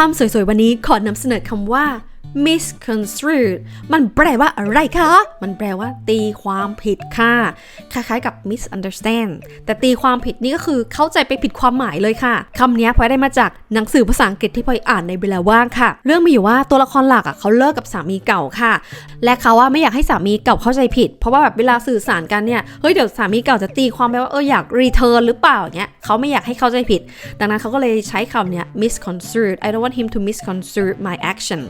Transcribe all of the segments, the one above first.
คำสวยๆ วันนี้ขอนำเสนอคำว่า misconstrued มันแปลว่าอะไรคะ มันแปลว่า ตีความผิดค่ะ คล้ายๆกับ misunderstand แต่ตีความผิดนี่ก็คือเข้าใจไปผิดความหมายเลยค่ะ คำนี้พลอยได้มาจากหนังสือภาษาอังกฤษที่พลอยอ่านในเวลาว่างค่ะ เรื่องมีอยู่ว่าตัวละครหลักอะเขาเลิกกับสามีเก่าค่ะ และเขาว่าไม่อยากให้สามีเก่าเข้าใจผิด เพราะว่าแบบเวลาสื่อสารกันเนี่ย เฮ้ยเดี๋ยวสามีเก่าจะตีความไปว่าเอออยากรีเทิร์นหรือเปล่าเงี้ยเขาไม่อยากให้เข้าใจผิด ดังนั้นเขาก็เลยใช้คำเนี้ย misconstrued I don't want him to misconstrue my action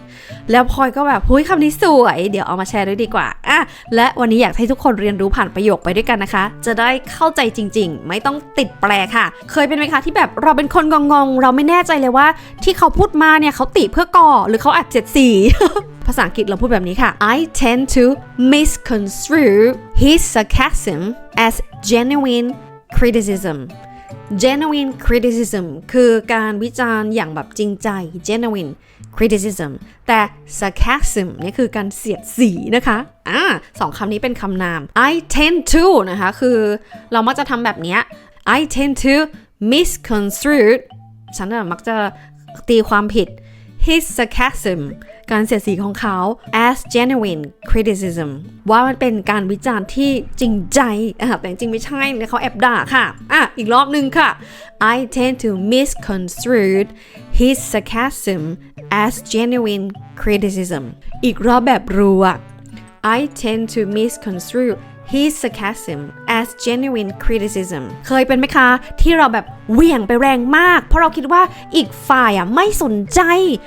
แล้แล้วพลอยก็แบบเฮ้ยคำนี้สวย เดี๋ยวเอามาแชร์ด้วยดีกว่าอะและวันนี้อยากให้ทุกคนเรียนรู้ผ่านประโยคไปด้วยกันนะคะ จะได้เข้าใจจริง ๆ ไม่ต้องติดแปลค่ะ เคยเป็นไหมคะที่แบบเราเป็นคนงงๆ เราไม่แน่ใจเลยว่า ที่เขาพูดมาเนี่ยเขาติเพื่อก่อหรือเขาอัดเจ็ดสีภาษาอังกฤษเราพูดแบบนี้ค่ะ I tend to misconstrue his sarcasm as genuine criticism genuine criticism คือการวิจารณ์อย่างแบบจริงใจ genuine criticism แต่ sarcasm เนี่ยคือการเสียดสีนะคะอ่าสองคำนี้เป็นคำนาม I tend to นะคะ คือเรามักจะทำแบบนี้ I tend to misconstrue ฉันน่ะมักจะตีความผิด his sarcasm การเสียดสีของเขา as genuine criticism ว่ามันเป็นการวิจารณ์ที่จริงใจแต่จริงไม่ใช่นะเขาแอบด่าค่ะ อะ อีกรอบหนึ่งค่ะ I tend to misconstrue his sarcasm as genuine criticism อีกรอบแบบรัว I tend to misconstrue his sarcasm as genuine criticism เคยเป็นไหมคะ ที่เราแบบเหวี่ยงไปแรงมาก เพราะเราคิดว่าอีกฝ่ายอะไม่สนใจ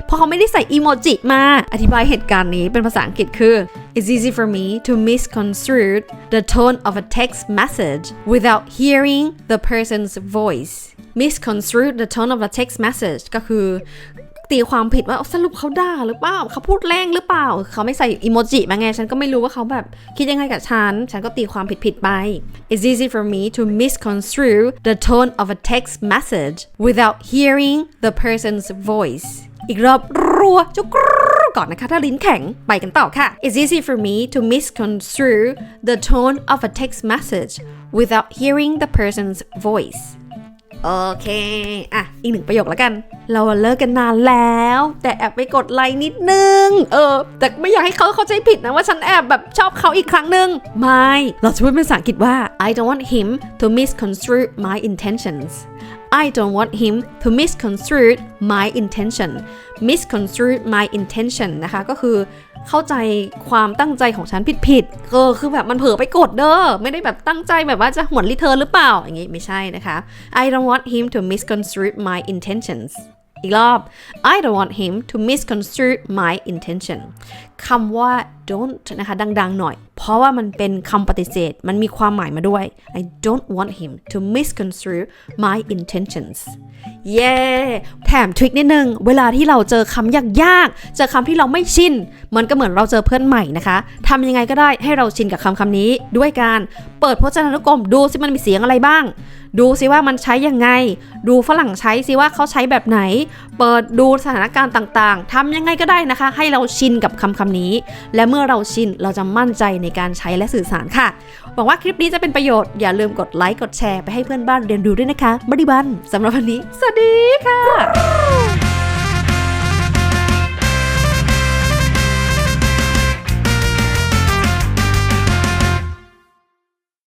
เพราะเขาไม่ได้ใส่อีโมจิมา อธิบายเหตุการณ์นี้เป็นภาษาอังกฤษคือ It's easy for me to misconstrue the tone of a text message without hearing the person's voice misconstrue the tone of a text message ก็คือ ตีความผิดว่าสรุปเขาด่าหรือเปล่าเขาพูดแรงหรือเปล่า เขาไม่ใส่อีโมจิมาไง ฉันก็ไม่รู้ว่าเขาแบบคิดยังไงกับฉัน ฉันก็ตีความผิดๆไป It's easy for me to misconstrue the tone of a text message without hearing the person's voice อีกรอบรัวจุกรูก่อนนะคะ ถ้าลิ้นแข็งไปกันต่อค่ะ It's easy for me to misconstrue the tone of a text message without hearing the person's voice โอเค อะ อีกหนึ่งประโยคแล้วกัน เราเลิกกันนานแล้ว แต่แอบไปกดไลค์นิดนึง เออ แต่ไม่อยากให้เขาเข้าใจผิดนะว่าฉันแอบแบบชอบเขาอีกครั้งหนึ่งไม่ เราจะพูดเป็นภาษาอังกฤษว่า I don't want him to misconstrue my intentions I don't want him to misconstrue my intention misconstrue my intention นะคะก็คือเข้าใจความตั้งใจของฉันผิดๆเออคือแบบมันเผลอไปกดเด้อไม่ได้แบบตั้งใจแบบว่าจะหวนรีเทิร์นหรือเปล่า อย่างงี้ไม่ใช่นะคะ I don't want him to misconstrue my intentions อีกรอบ I don't want him to misconstrue my intention คำว่า don't นะคะ ดัง ๆ หน่อย เพราะว่ามันเป็นคำปฏิเสธ มันมีความหมายมาด้วย I don't want him to misconstrue my intentions เย้แถมทริคนิดนึง เวลาที่เราเจอคำยากๆ เจอคำที่เราไม่ชิน มันก็เหมือนเราเจอเพื่อนใหม่นะคะ ทำยังไงก็ได้ให้เราชินกับคำคำนี้ ด้วยการเปิดพจนานุกรม ดูสิมันมีเสียงอะไรบ้าง ดูสิว่ามันใช้ยังไง ดูฝรั่งใช้สิว่าเขาใช้แบบไหน เปิดดูสถานการณ์ต่างๆ ทำยังไงก็ได้นะคะ ให้เราชินกับคำคำนี้ และเมื่อเราชินเราจะมั่นใจในการใช้และสื่อสารค่ะ หวังว่าคลิปนี้จะเป็นประโยชน์ อย่าลืมกดไลค์ กดแชร์ไปให้เพื่อนบ้านเรียนรู้ด้วยนะคะบ๊ายบันสำหรับวันนี้ สวัสดีค่ะ